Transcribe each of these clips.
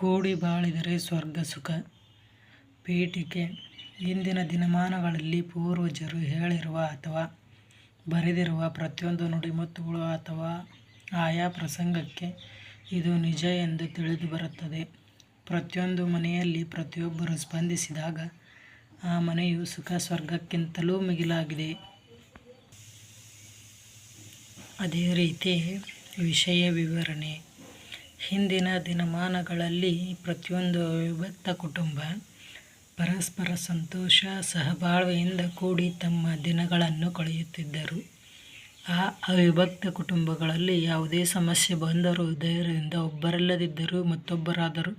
ಕೂಡಿ ಬಾಳಿದರೆ ಸ್ವರ್ಗ ಸುಖ. ಪೀಠಿಕೆ. ಇಂದಿನ ದಿನಮಾನಗಳಲ್ಲಿ ಪೂರ್ವಜರು ಹೇಳಿರುವ ಅಥವಾ ಬರೆದಿರುವ ಪ್ರತಿಯೊಂದು ನುಡಿಮುತ್ತುಗಳು ಅಥವಾ ಆಯಾ ಪ್ರಸಂಗಕ್ಕೆ ಇದು ನಿಜ ಎಂದು ತಿಳಿದು ಬರುತ್ತದೆ. ಪ್ರತಿಯೊಂದು ಮನೆಯಲ್ಲಿ ಪ್ರತಿಯೊಬ್ಬರು ಸ್ಪಂದಿಸಿದಾಗ ಆ ಮನೆಯು ಸುಖ ಸ್ವರ್ಗಕ್ಕಿಂತಲೂ ಮಿಗಿಲಾಗಿದೆ. ಅದೇ ರೀತಿ ವಿಷಯ ವಿವರಣೆ. ಹಿಂದಿನ ದಿನಮಾನಗಳಲ್ಲಿ ಪ್ರತಿಯೊಂದು ಅವಿಭಕ್ತ ಕುಟುಂಬ ಪರಸ್ಪರ ಸಂತೋಷ, ಸಹಬಾಳ್ವೆಯಿಂದ ಕೂಡಿ ತಮ್ಮ ದಿನಗಳನ್ನು ಕಳೆಯುತ್ತಿದ್ದರು. ಆ ಅವಿಭಕ್ತ ಕುಟುಂಬಗಳಲ್ಲಿ ಯಾವುದೇ ಸಮಸ್ಯೆ ಬಂದರೂ ಧೈರ್ಯದಿಂದ ಒಬ್ಬರಲ್ಲದಿದ್ದರೂ ಮತ್ತೊಬ್ಬರಾದರೂ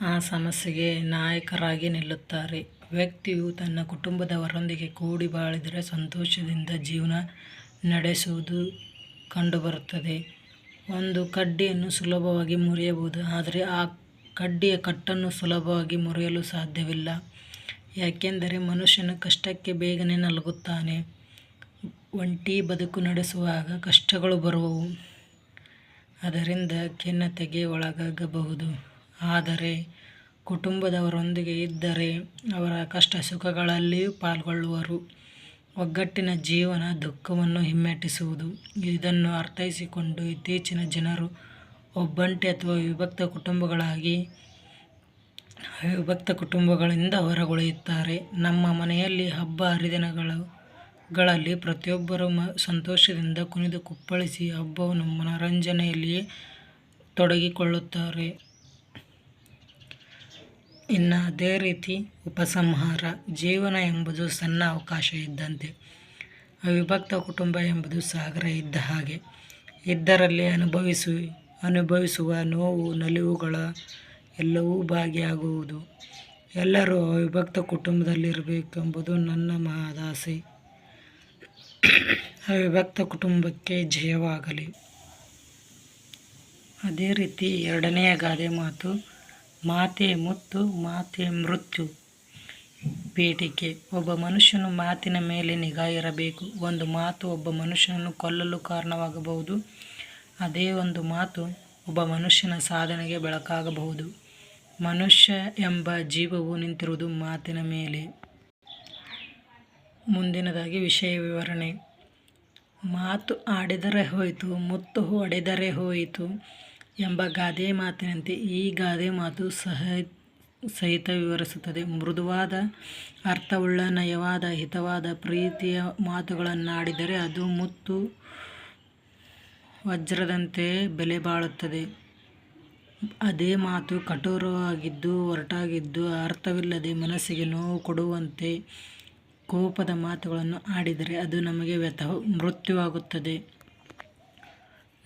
ಆ ಸಮಸ್ಯೆಗೆ ನಾಯಕರಾಗಿ ನಿಲ್ಲುತ್ತಾರೆ. ವ್ಯಕ್ತಿಯು ತನ್ನ ಕುಟುಂಬದವರೊಂದಿಗೆ ಕೂಡಿ ಬಾಳಿದರೆ ಸಂತೋಷದಿಂದ ಜೀವನ ನಡೆಸುವುದು ಕಂಡುಬರುತ್ತದೆ. ಒಂದು ಕಡ್ಡಿಯನ್ನು ಸುಲಭವಾಗಿ ಮುರಿಯಬಹುದು, ಆದರೆ ಆ ಕಡ್ಡಿಯ ಕಟ್ಟನ್ನು ಸುಲಭವಾಗಿ ಮುರಿಯಲು ಸಾಧ್ಯವಿಲ್ಲ. ಯಾಕೆಂದರೆ ಮನುಷ್ಯನು ಕಷ್ಟಕ್ಕೆ ಬೇಗನೆ ನಲಗುತ್ತಾನೆ. ಒಂಟಿ ಬದುಕು ನಡೆಸುವಾಗ ಕಷ್ಟಗಳು ಬರುವವು. ಅದರಿಂದ ಖಿನ್ನತೆಗೆ ಒಳಗಾಗಬಹುದು. ಆದರೆ ಕುಟುಂಬದವರೊಂದಿಗೆ ಇದ್ದರೆ ಅವರ ಕಷ್ಟ ಸುಖಗಳಲ್ಲಿಯೂ ಪಾಲ್ಗೊಳ್ಳುವರು. ಒಗ್ಗಟ್ಟಿನ ಜೀವನ ದುಃಖವನ್ನು ಹಿಮ್ಮೆಟ್ಟಿಸುವುದು. ಇದನ್ನು ಅರ್ಥೈಸಿಕೊಂಡು ಇತ್ತೀಚಿನ ಜನರು ಒಬ್ಬಂಟಿ ಅಥವಾ ವಿಭಕ್ತ ಕುಟುಂಬಗಳಾಗಿ, ವಿಭಕ್ತ ಕುಟುಂಬಗಳಿಂದ ಹೊರಗುಳಿಯುತ್ತಾರೆ. ನಮ್ಮ ಮನೆಯಲ್ಲಿ ಹಬ್ಬ ಹರಿದಿನಗಳು ಗಳಲ್ಲಿ ಪ್ರತಿಯೊಬ್ಬರು ಮ, ಸಂತೋಷದಿಂದ ಕುಣಿದು ಕುಪ್ಪಳಿಸಿ ಹಬ್ಬವನ್ನು ಮನರಂಜನೆಯಲ್ಲಿಯೇ ತೊಡಗಿಕೊಳ್ಳುತ್ತಾರೆ. ಇನ್ನು ಅದೇ ರೀತಿ ಉಪಸಂಹಾರ, ಜೀವನ ಎಂಬುದು ಸಣ್ಣ ಅವಕಾಶ ಇದ್ದಂತೆ. ಅವಿಭಕ್ತ ಕುಟುಂಬ ಎಂಬುದು ಸಾಗರ ಇದ್ದ ಹಾಗೆ. ಇದ್ದರಲ್ಲಿ ಅನುಭವಿಸು, ಅನುಭವಿಸುವ ನೋವು, ನಲಿವುಗಳ ಎಲ್ಲವೂ ಭಾಗಿಯಾಗುವುದು. ಎಲ್ಲರೂ ಅವಿಭಕ್ತ ಕುಟುಂಬದಲ್ಲಿರಬೇಕೆಂಬುದು ನನ್ನ ಮಹದಾಸೆ ಅವಿಭಕ್ತ ಕುಟುಂಬಕ್ಕೆ ಜಯವಾಗಲಿ. ಅದೇ ರೀತಿ ಎರಡನೆಯ ಗಾದೆ ಮಾತು ಮಾತೆ ಮುತ್ತು, ಮಾತೆ ಮೃತ್ಯು. ಬೇಡಿಕೆ ಒಬ್ಬ ಮನುಷ್ಯನು ಮಾತಿನ ಮೇಲೆ ನಿಗಾ ಇರಬೇಕು. ಒಂದು ಮಾತು ಒಬ್ಬ ಮನುಷ್ಯನನ್ನು ಕೊಲ್ಲಲು ಕಾರಣವಾಗಬಹುದು. ಅದೇ ಒಂದು ಮಾತು ಒಬ್ಬ ಮನುಷ್ಯನ ಸಾಧನೆಗೆ ಬೆಳಕಾಗಬಹುದು. ಮನುಷ್ಯ ಎಂಬ ಜೀವವು ನಿಂತಿರುವುದು ಮಾತಿನ ಮೇಲೆ. ಮುಂದಿನದಾಗಿ ವಿಷಯ ವಿವರಣೆ. ಮಾತು ಆಡಿದರೆ ಹೋಯಿತು, ಮುತ್ತು ಹೊಡೆದರೆ ಹೋಯಿತು. ಎಂಬ ಗಾದೆ ಮಾತಿನಂತೆ ಈ ಗಾದೆ ಮಾತು ಸಹ ಸಹಿತ ವಿವರಿಸುತ್ತದೆ. ಮೃದುವಾದ, ಅರ್ಥವುಳ್ಳ, ನಯವಾದ, ಹಿತವಾದ, ಪ್ರೀತಿಯ ಮಾತುಗಳನ್ನಾಡಿದರೆ ಅದು ಮುತ್ತು ವಜ್ರದಂತೆ ಬೆಲೆ ಬಾಳುತ್ತದೆ. ಅದೇ ಮಾತು ಕಠೋರವಾಗಿದ್ದು, ಒರಟಾಗಿದ್ದು, ಅರ್ಥವಿಲ್ಲದೆ ಮನಸ್ಸಿಗೆ ನೋವು ಕೊಡುವಂತೆ ಕೋಪದ ಮಾತುಗಳನ್ನು ಆಡಿದರೆ ಅದು ನಮಗೆ ವ್ಯಥ ಮೃತ್ಯುವಾಗುತ್ತದೆ.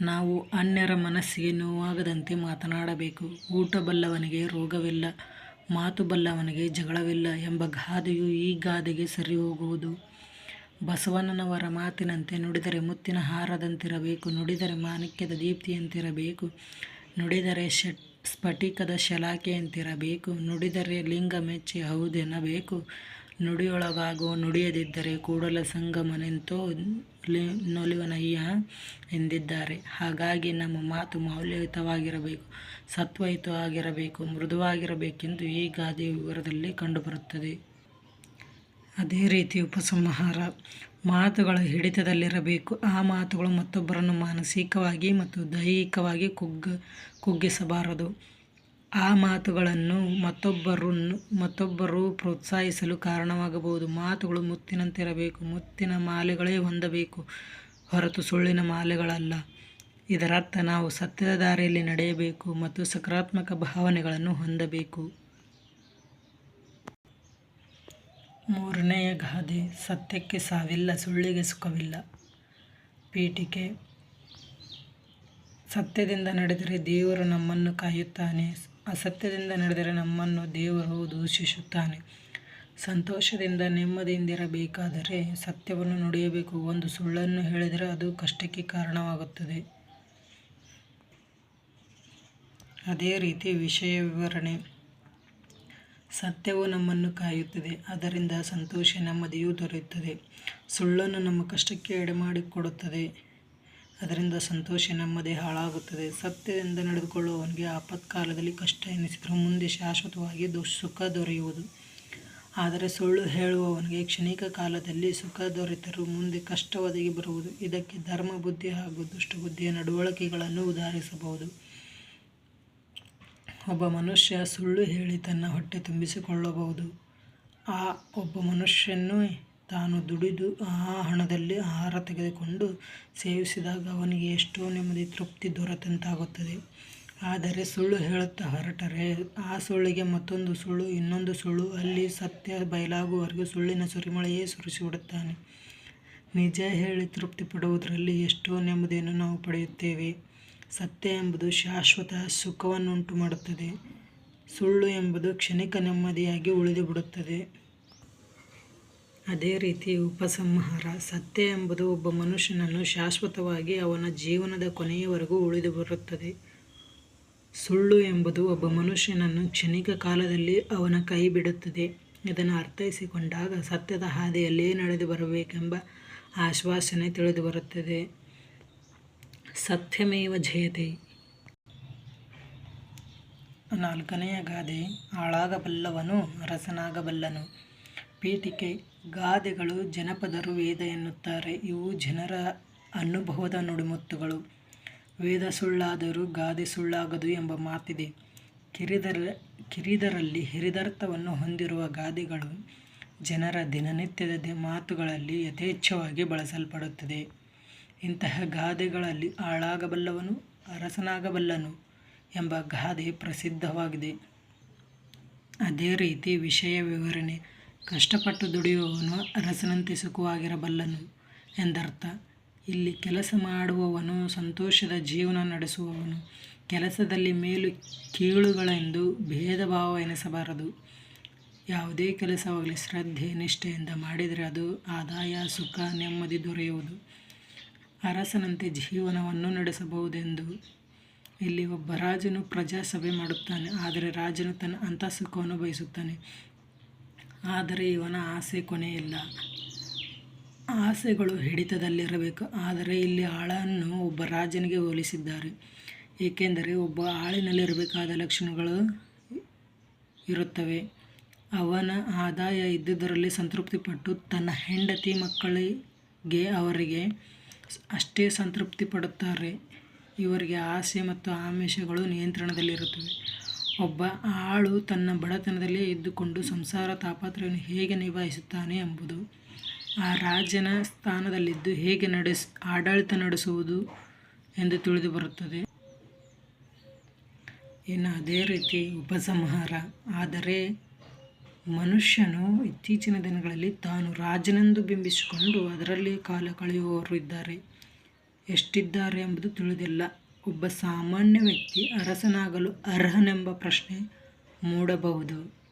ನಾವು ಅನ್ಯರ ಮನಸ್ಸಿಗೆ ನೋವಾಗದಂತೆ ಮಾತನಾಡಬೇಕು. ಊಟ ಬಲ್ಲವನಿಗೆ ರೋಗವಿಲ್ಲ, ಮಾತು ಬಲ್ಲವನಿಗೆ ಜಗಳವಿಲ್ಲ ಎಂಬ ಗಾದೆಯು ಈ ಗಾದೆಗೆ ಸರಿ ಹೋಗುವುದು ಬಸವಣ್ಣನವರ ಮಾತಿನಂತೆ ನುಡಿದರೆ ಮುತ್ತಿನ ಹಾರದಂತಿರಬೇಕು, ನುಡಿದರೆ ಮಾಣಿಕ್ಯದ ದೀಪ್ತಿಯಂತಿರಬೇಕು, ನುಡಿದರೆ ಸ್ಫಟಿಕದ ಶಲಾಕೆಯಂತಿರಬೇಕು ನುಡಿದರೆ ಲಿಂಗ ಮೆಚ್ಚಿ ಹೌದೆನ್ನಬೇಕು ನುಡಿಯೊಳಗಾಗುವ ನುಡಿಯದಿದ್ದರೆ ಕೂಡಲ ಸಂಗಮನೆಂತೋ ನೊಲಿವನಯ್ಯ ಎಂದಿದ್ದಾರೆ. ಹಾಗಾಗಿ ನಮ್ಮ ಮಾತು ಮೌಲ್ಯಯುತವಾಗಿರಬೇಕು, ಸತ್ವಯುತವಾಗಿರಬೇಕು, ಮೃದುವಾಗಿರಬೇಕೆಂದು ಈ ಗಾದೆ ವಿವರದಲ್ಲಿ ಕಂಡುಬರುತ್ತದೆ. ಅದೇ ರೀತಿ ಉಪಸಂಹಾರ, ಮಾತುಗಳ ಹಿಡಿತದಲ್ಲಿರಬೇಕು. ಆ ಮಾತುಗಳು ಮತ್ತೊಬ್ಬರನ್ನು ಮಾನಸಿಕವಾಗಿ ಮತ್ತು ದೈಹಿಕವಾಗಿ ಕುಗ್ಗ, ಕುಗ್ಗಿಸಬಾರದು. ಆ ಮಾತುಗಳನ್ನು ಮತ್ತೊಬ್ಬರು ಪ್ರೋತ್ಸಾಹಿಸಲು ಕಾರಣವಾಗಬಹುದು. ಮಾತುಗಳು ಮುತ್ತಿನಂತಿರಬೇಕು, ಮುತ್ತಿನ ಮಾಲೆಗಳೇ ಹೊಂದಬೇಕು, ಹೊರತು ಸುಳ್ಳಿನ ಮಾಲೆಗಳಲ್ಲ. ಇದರರ್ಥ ನಾವು ಸತ್ಯದ ದಾರಿಯಲ್ಲಿ ನಡೆಯಬೇಕು ಮತ್ತು ಸಕಾರಾತ್ಮಕ ಭಾವನೆಗಳನ್ನು ಹೊಂದಬೇಕು. ಮೂರನೆಯ ಗಾದೆ, ಸತ್ಯಕ್ಕೆ ಸಾವಿಲ್ಲ, ಸುಳ್ಳಿಗೆ ಸುಖವಿಲ್ಲ. ಪೀಠಿಕೆ, ಸತ್ಯದಿಂದ ನಡೆದರೆ ದೇವರು ನಮ್ಮನ್ನು ಕಾಯುತ್ತಾನೆ. ಅಸತ್ಯದಿಂದ ನಡೆದರೆ ನಮ್ಮನ್ನು ದೇವರು ದೂಷಿಸುತ್ತಾನೆ. ಸಂತೋಷದಿಂದ ನೆಮ್ಮದಿಯಿಂದಿರಬೇಕಾದರೆ ಸತ್ಯವನ್ನು ನುಡಿಯಬೇಕು. ಒಂದು ಸುಳ್ಳನ್ನು ಹೇಳಿದರೆ ಅದು ಕಷ್ಟಕ್ಕೆ ಕಾರಣವಾಗುತ್ತದೆ. ಅದೇ ರೀತಿ ವಿಷಯ ವಿವರಣೆ. ಸತ್ಯವು ನಮ್ಮನ್ನು ಕಾಯುತ್ತದೆ, ಅದರಿಂದ ಸಂತೋಷ ನೆಮ್ಮದಿಯೂ ದೊರೆಯುತ್ತದೆ. ಸುಳ್ಳನ್ನು ನಮ್ಮ ಕಷ್ಟಕ್ಕೆ ಎಡೆಮಾಡಿಕೊಡುತ್ತದೆ. ಅದರಿಂದ ಸಂತೋಷ ನೆಮ್ಮದಿ ಹಾಳಾಗುತ್ತದೆ. ಸತ್ಯದಿಂದ ನಡೆದುಕೊಳ್ಳುವವನಿಗೆ ಆಪತ್ಕಾಲದಲ್ಲಿ ಕಷ್ಟ ಎನಿಸಿದರೂ ಮುಂದೆ ಶಾಶ್ವತವಾಗಿ ದು ಸುಖ ದೊರೆಯುವುದು. ಆದರೆ ಸುಳ್ಳು ಹೇಳುವವನಿಗೆ ಕ್ಷಣಿಕ ಕಾಲದಲ್ಲಿ ಸುಖ ದೊರೆತರೂ ಮುಂದೆ ಕಷ್ಟ ಒದಗಿ ಬರುವುದು. ಇದಕ್ಕೆ ಧರ್ಮ ಬುದ್ಧಿ ಹಾಗೂ ದುಷ್ಟಬುದ್ಧಿಯ ನಡವಳಿಕೆಗಳನ್ನು ಉದಾಹರಿಸಬಹುದು. ಒಬ್ಬ ಮನುಷ್ಯ ಸುಳ್ಳು ಹೇಳಿ ತನ್ನ ಹೊಟ್ಟೆ ತುಂಬಿಸಿಕೊಳ್ಳಬಹುದು. ಆ ಒಬ್ಬ ಮನುಷ್ಯನು ತಾನು ದುಡಿದು ಆ ಹಣದಲ್ಲಿ ಆಹಾರ ತೆಗೆದುಕೊಂಡು ಸೇವಿಸಿದಾಗ ಅವನಿಗೆ ಎಷ್ಟೋ ನೆಮ್ಮದಿ, ತೃಪ್ತಿ ದೊರೆತಂತಾಗುತ್ತದೆ. ಆದರೆ ಸುಳ್ಳು ಹೇಳುತ್ತಾ ಹೊರಟರೆ. ಆ ಸುಳ್ಳಿಗೆ ಮತ್ತೊಂದು ಸುಳ್ಳು, ಇನ್ನೊಂದು ಸುಳ್ಳು. ಅಲ್ಲಿ ಸತ್ಯ ಬಯಲಾಗುವವರೆಗೂ ಸುಳ್ಳಿನ ಸುರಿಮಳೆಯೇ ಸುರಿಸಿಬಿಡುತ್ತಾನೆ. ನಿಜ ಹೇಳಿ ತೃಪ್ತಿ ಪಡುವುದರಲ್ಲಿ ಎಷ್ಟೋ ನೆಮ್ಮದಿಯನ್ನು ನಾವು ಪಡೆಯುತ್ತೇವೆ. ಸತ್ಯ ಎಂಬುದು ಶಾಶ್ವತ ಸುಖವನ್ನುಂಟು ಮಾಡುತ್ತದೆ ಸುಳ್ಳು ಎಂಬುದು ಕ್ಷಣಿಕ ನೆಮ್ಮದಿಯಾಗಿ ಉಳಿದು ಬಿಡುತ್ತದೆ ಅದೇ ರೀತಿ ಉಪಸಂಹಾರ, ಸತ್ಯ ಎಂಬುದು ಒಬ್ಬ ಮನುಷ್ಯನನ್ನು ಶಾಶ್ವತವಾಗಿ ಅವನ ಜೀವನದ ಕೊನೆಯವರೆಗೂ ಉಳಿದು ಬರುತ್ತದೆ. ಸುಳ್ಳು ಎಂಬುದು ಒಬ್ಬ ಮನುಷ್ಯನನ್ನು ಕ್ಷಣಿಕ ಕಾಲದಲ್ಲಿ ಅವನ ಕೈ ಬಿಡುತ್ತದೆ. ಇದನ್ನು ಅರ್ಥೈಸಿಕೊಂಡಾಗ ಸತ್ಯದ ಹಾದಿಯಲ್ಲೇ ನಡೆದು ಬರಬೇಕೆಂಬ ಆಶ್ವಾಸನೆ ತಿಳಿದು ಬರುತ್ತದೆ. ಸತ್ಯಮೇವ ಜಯತೆ. ನಾಲ್ಕನೆಯ ಗಾದೆ ಹಾಳಾಗಬಲ್ಲವನು ಅರಸನಾಗಬಲ್ಲನು ಪೀಠಿಕೆ ಗಾದೆಗಳು ಜನಪದರು ವೇದ ಎನ್ನುತ್ತಾರೆ. ಇವು ಜನರ ಅನುಭವದ ನುಡಿಮುತ್ತುಗಳು. ವೇದ ಸುಳ್ಳಾದರೂ ಗಾದೆ ಸುಳ್ಳಾಗದು ಎಂಬ ಮಾತಿದೆ. ಕಿರಿದರ, ಕಿರಿದರಲ್ಲಿ ಹಿರಿದರ್ಥವನ್ನು ಹೊಂದಿರುವ ಗಾದೆಗಳು ಜನರ ದಿನನಿತ್ಯದ ಮಾತುಗಳಲ್ಲಿ ಯಥೇಚ್ಛವಾಗಿ ಬಳಸಲ್ಪಡುತ್ತದೆ. ಇಂತಹ ಗಾದೆಗಳಲ್ಲಿ ಆಳಾಗಬಲ್ಲವನು ಅರಸನಾಗಬಲ್ಲನು ಎಂಬ ಗಾದೆ ಪ್ರಸಿದ್ಧವಾಗಿದೆ. ಅದೇ ರೀತಿ ವಿಷಯ ವಿವರಣೆ. ಕಷ್ಟಪಟ್ಟು ದುಡಿಯುವವನು ಅರಸನಂತೆ ಸುಖವಾಗಿರಬಲ್ಲನು ಎಂದರ್ಥ. ಇಲ್ಲಿ ಕೆಲಸ ಮಾಡುವವನು ಸಂತೋಷದ ಜೀವನ ನಡೆಸುವವನು. ಕೆಲಸದಲ್ಲಿ ಮೇಲು ಕೀಳುಗಳೆಂದು ಭೇದ ಭಾವ ಎನಿಸಬಾರದು. ಯಾವುದೇ ಕೆಲಸವಾಗಲಿ ಶ್ರದ್ಧೆ, ನಿಷ್ಠೆಯಿಂದ ಮಾಡಿದರೆ ಅದು ಆದಾಯ, ಸುಖ, ನೆಮ್ಮದಿ ದೊರೆಯುವುದು. ಅರಸನಂತೆ ಜೀವನವನ್ನು ನಡೆಸಬಹುದೆಂದು. ಇಲ್ಲಿ ಒಬ್ಬ ರಾಜನು ಪ್ರಜಾಸಭೆ ಮಾಡುತ್ತಾನೆ, ಆದರೆ ರಾಜನು ತನ್ನ ಅಂತಃಸುಖವನ್ನು ಬಯಸುತ್ತಾನೆ. ಆದರೆ ಇವನ ಆಸೆ ಕೊನೆಯಿಲ್ಲ. ಆಸೆಗಳು ಹಿಡಿತದಲ್ಲಿರಬೇಕು. ಆದರೆ ಇಲ್ಲಿ ಆಳನ್ನು ಒಬ್ಬ ರಾಜನಿಗೆ ಹೋಲಿಸಿದ್ದಾರೆ. ಏಕೆಂದರೆ ಒಬ್ಬ ಆಳಿನಲ್ಲಿರಬೇಕಾದ ಲಕ್ಷಣಗಳು ಇರುತ್ತವೆ. ಅವನ ಆದಾಯ ಇದ್ದುದರಲ್ಲಿ ಸಂತೃಪ್ತಿಪಟ್ಟು ತನ್ನ ಹೆಂಡತಿ ಮಕ್ಕಳಿಗೆ ಅವರಿಗೆ ಅಷ್ಟೇ ಸಂತೃಪ್ತಿ ಪಡುತ್ತಾರೆ ಇವರಿಗೆ ಆಸೆ ಮತ್ತು ಆಮಿಷಗಳು ನಿಯಂತ್ರಣದಲ್ಲಿರುತ್ತವೆ. ಒಬ್ಬ ಆಳು ತನ್ನ ಬಡತನದಲ್ಲೇ ಇದ್ದುಕೊಂಡು ಸಂಸಾರ ತಾಪತ್ರೆಯನ್ನು ಹೇಗೆ ನಿಭಾಯಿಸುತ್ತಾನೆ ಎಂಬುದು, ಆ ರಾಜನ ಸ್ಥಾನದಲ್ಲಿದ್ದು ಹೇಗೆ ನಡೆಸ್, ಆಡಳಿತ ನಡೆಸುವುದು ಎಂದು ತಿಳಿದು ಬರುತ್ತದೆ. ಇನ್ನು ಅದೇ ರೀತಿ ಉಪಸಂಹಾರ. ಆದರೆ ಮನುಷ್ಯನು ಇತ್ತೀಚಿನ ದಿನಗಳಲ್ಲಿ ತಾನು ರಾಜನೆಂದು ಬಿಂಬಿಸಿಕೊಂಡು ಅದರಲ್ಲಿ ಕಾಲ ಕಳೆಯುವವರು ಇದ್ದಾರೆ. ಎಷ್ಟಿದ್ದಾರೆ ಎಂಬುದು ತಿಳಿದಿಲ್ಲ. ಒಬ್ಬ ಸಾಮಾನ್ಯ ವ್ಯಕ್ತಿ ಅರಸನಾಗಲು ಅರ್ಹನೆಂಬ ಪ್ರಶ್ನೆ ಮೂಡಬಹುದು.